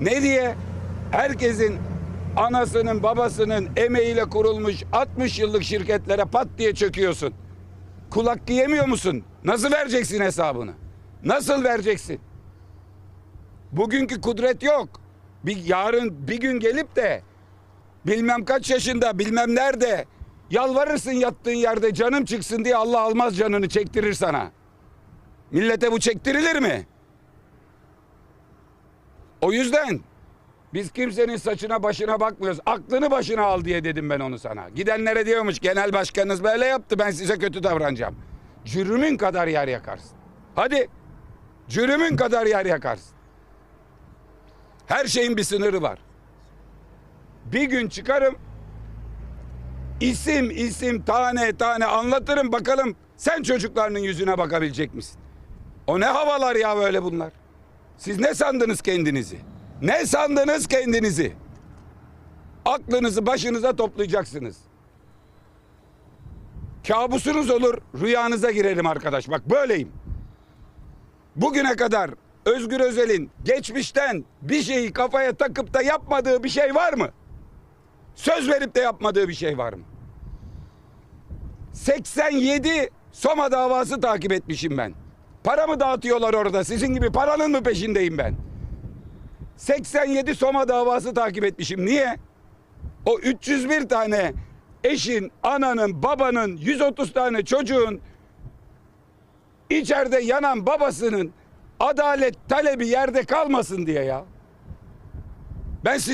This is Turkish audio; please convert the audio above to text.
Ne diye? Herkesin anasının babasının emeğiyle kurulmuş 60 yıllık şirketlere pat diye çöküyorsun. Kulak yemiyor musun? Nasıl vereceksin hesabını? Nasıl vereceksin? Bugünkü kudret yok. Bir yarın bir gün gelip de bilmem kaç yaşında bilmem nerede yalvarırsın yattığın yerde canım çıksın diye Allah almaz canını çektirir sana. Millete bu çektirilir mi? O yüzden biz kimsenin saçına başına bakmıyoruz. Aklını başına al diye dedim ben onu sana. Gidenlere diyormuş genel başkanınız böyle yaptı ben size kötü davranacağım. Cürümün kadar yer yakarsın. Hadi cürümün kadar yer yakarsın. Her şeyin bir sınırı var. Bir gün çıkarım isim isim tane tane anlatırım bakalım sen çocuklarının yüzüne bakabilecek misin? O ne havalar ya böyle bunlar? Siz ne sandınız kendinizi? Ne sandınız kendinizi? Aklınızı başınıza toplayacaksınız. Kabusunuz olur, rüyanıza girerim arkadaş. Bak böyleyim. Bugüne kadar Özgür Özel'in geçmişten bir şeyi kafaya takıp da yapmadığı bir şey var mı? Söz verip de yapmadığı bir şey var mı? 87 Soma davası takip etmişim ben. Para mı dağıtıyorlar orada? Sizin gibi paranın mı peşindeyim ben? 87 Soma davası takip etmişim. Niye? O 301 tane eşin, ananın, babanın, 130 tane çocuğun içeride yanan babasının adalet talebi yerde kalmasın diye ya. Ben siz